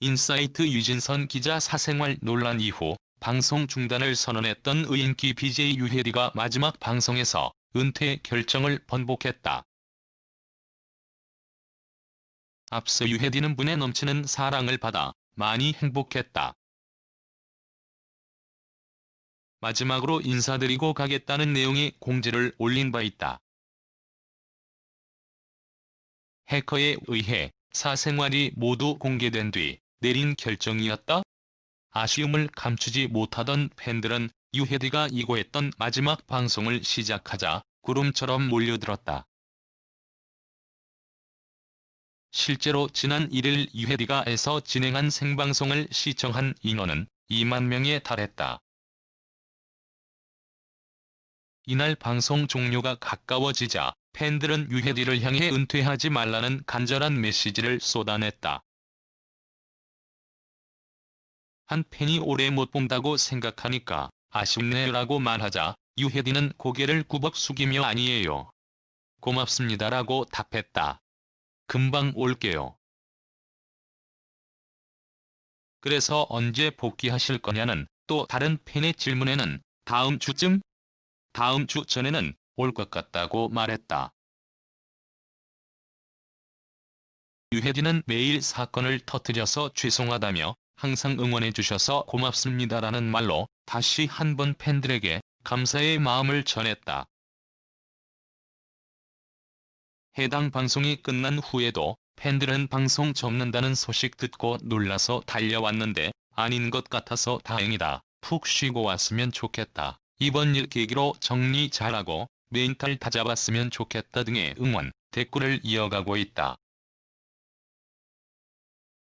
인사이트 유진선 기자 사생활 논란 이후 방송 중단을 선언했던 의인기 BJ 유혜리가 마지막 방송에서 은퇴 결정을 번복했다. 앞서 유혜리는 분에 넘치는 사랑을 받아 많이 행복했다. 마지막으로 인사드리고 가겠다는 내용의 공지를 올린 바 있다. 해커에 의해 사생활이 모두 공개된 뒤 내린 결정이었다? 아쉬움을 감추지 못하던 팬들은 유혜리가 이고했던 마지막 방송을 시작하자 구름처럼 몰려들었다. 실제로 지난 1일 유혜리가에서 진행한 생방송을 시청한 인원은 2만 명에 달했다. 이날 방송 종료가 가까워지자 팬들은 유혜리를 향해 은퇴하지 말라는 간절한 메시지를 쏟아냈다. 한 팬이 오래 못 본다고 생각하니까 아쉽네라고 말하자 유혜리는 고개를 꾸벅 숙이며 아니에요. 고맙습니다라고 답했다. 금방 올게요. 그래서 언제 복귀하실 거냐는 또 다른 팬의 질문에는 다음 주쯤? 다음 주 전에는 올 것 같다고 말했다. 유혜진은 매일 사건을 터뜨려서 죄송하다며 항상 응원해 주셔서 고맙습니다라는 말로 다시 한 번 팬들에게 감사의 마음을 전했다. 해당 방송이 끝난 후에도 팬들은 방송 접는다는 소식 듣고 놀라서 달려왔는데 아닌 것 같아서 다행이다. 푹 쉬고 왔으면 좋겠다. 이번 일 계기로 정리 잘하고 멘탈 다잡았으면 좋겠다 등의 응원, 댓글을 이어가고 있다.